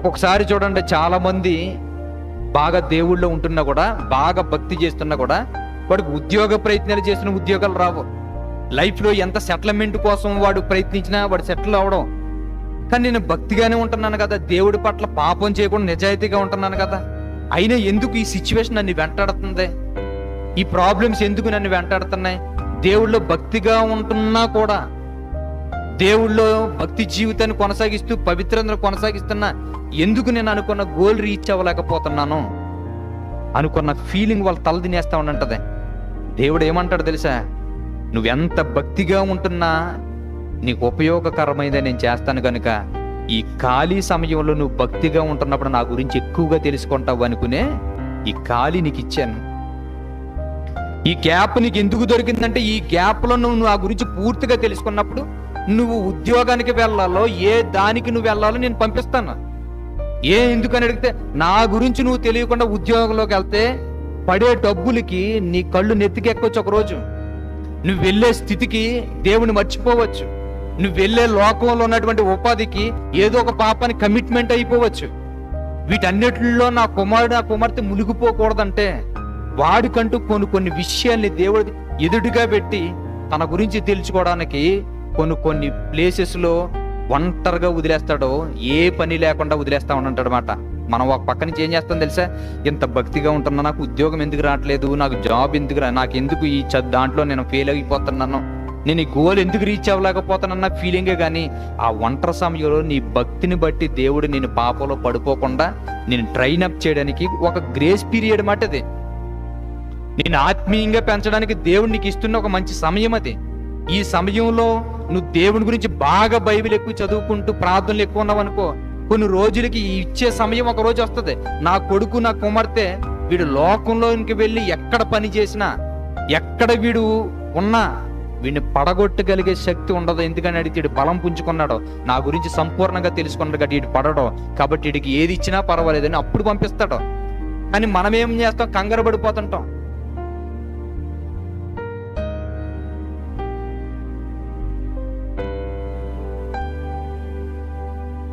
ఒక్కొక్కసారి చూడండి చాలా మంది బాగా దేవుళ్ళో ఉంటున్నా కూడా బాగా భక్తి చేస్తున్నా కూడా వాడికి ఉద్యోగ ప్రయత్నాలు చేసిన ఉద్యోగాలు రావు. లైఫ్లో ఎంత సెటిల్మెంట్ కోసం వాడు ప్రయత్నించినా వాడు సెటిల్ అవడం కానీ నేను భక్తిగానే ఉంటున్నాను కదా దేవుడి పట్ల పాపం చేయకుండా నిజాయితీగా ఉంటున్నాను కదా. అయినా ఎందుకు ఈ సిచ్యువేషన్ నన్ను వెంటాడుతుంది? ఈ ప్రాబ్లమ్స్ ఎందుకు నన్ను వెంటాడుతున్నాయి? దేవుళ్ళో భక్తిగా ఉంటున్నా కూడా దేవుళ్ళో భక్తి జీవితాన్ని కొనసాగిస్తూ పవిత్రతను కొనసాగిస్తున్నా ఎందుకు నేను అనుకున్న గోల్ రీచ్ అవ్వలేకపోతున్నాను? అనుకున్న ఫీలింగ్ వాళ్ళు తల ఉండంటది. దేవుడు ఏమంటాడు తెలుసా? నువ్వెంత భక్తిగా ఉంటున్నా నీకు ఉపయోగకరమైనది నేను చేస్తాను కనుక ఈ ఖాళీ సమయంలో నువ్వు భక్తిగా ఉంటున్నప్పుడు నా గురించి ఎక్కువగా తెలుసుకుంటావు అనుకునే ఈ ఖాళీ నీకు ఇచ్చాను. ఈ గ్యాప్ నీకు ఎందుకు దొరికిందంటే ఈ గ్యాప్లో నువ్వు నా గురించి పూర్తిగా తెలుసుకున్నప్పుడు నువ్వు ఉద్యోగానికి వెళ్ళాలో ఏ దానికి నువ్వు వెళ్ళాలో నేను పంపిస్తాను. ఏ ఎందుకని అడిగితే నా గురించి నువ్వు తెలియకుండా ఉద్యోగంలోకి వెళ్తే పడే డబ్బులకి నీ కళ్ళు నెత్తికెక్కొచ్చు ఒకరోజు నువ్వు వెళ్ళే స్థితికి దేవుని మర్చిపోవచ్చు. నువ్వు వెళ్ళే లోకంలో ఉన్నటువంటి ఉపాధికి ఏదో ఒక పాపాన్ని కమిట్మెంట్ అయిపోవచ్చు. వీటన్నిటిలో నా కుమారుడు నా కుమార్తె మునిగిపోకూడదంటే వాడికంటూ కొన్ని కొన్ని విషయాల్ని దేవుడి ఎదుటిగా పెట్టి తన గురించి తెలుసుకోవడానికి కొన్ని కొన్ని ప్లేసెస్లో ఒంటరిగా వదిలేస్తాడో ఏ పని లేకుండా వదిలేస్తా ఉంటాడు అనమాట మనం ఒక పక్క నుంచి ఏం చేస్తాం తెలుసా? ఇంత భక్తిగా ఉంటున్నా నాకు ఉద్యోగం ఎందుకు రావట్లేదు నాకు జాబ్ ఎందుకు రా నాకు ఎందుకు ఈ దాంట్లో నేను ఫెయిల్ అయిపోతున్నాను నేను ఈ గోల్ ఎందుకు రీచ్ అవ్వలేకపోతానన్న ఫీలింగే కానీ ఆ ఒంటరి సమయంలో నీ భక్తిని బట్టి దేవుడు నేను పాపంలో పడిపోకుండా నేను ట్రైన్ అప్ చేయడానికి ఒక గ్రేస్ పీరియడ్ మాట అది నేను ఆత్మీయంగా పెంచడానికి దేవుడు నీకు ఇస్తున్న ఒక మంచి సమయం అది. ఈ సమయంలో నువ్వు దేవుని గురించి బాగా బైబిల్ ఎక్కువ చదువుకుంటూ ప్రార్థనలు ఎక్కువ ఉన్నావు అనుకో కొన్ని రోజులకి ఇచ్చే సమయం ఒక రోజు వస్తుంది. నా కొడుకు నా కుమార్తె వీడు లోకంలోనికి వెళ్ళి ఎక్కడ పని చేసినా ఎక్కడ వీడు ఉన్నా వీడిని పడగొట్టగలిగే శక్తి ఉండదు. ఎందుకని అడిగితే వీడు బలం పుంజుకున్నాడు. నా గురించి సంపూర్ణంగా తెలుసుకున్నాడు కాబట్టి వీడు పడడం. కాబట్టి వీడికి ఏది ఇచ్చినా పర్వాలేదని అప్పుడు పంపిస్తాడు. కానీ మనం ఏం చేస్తాం? కంగారు పడిపోతుంటాం.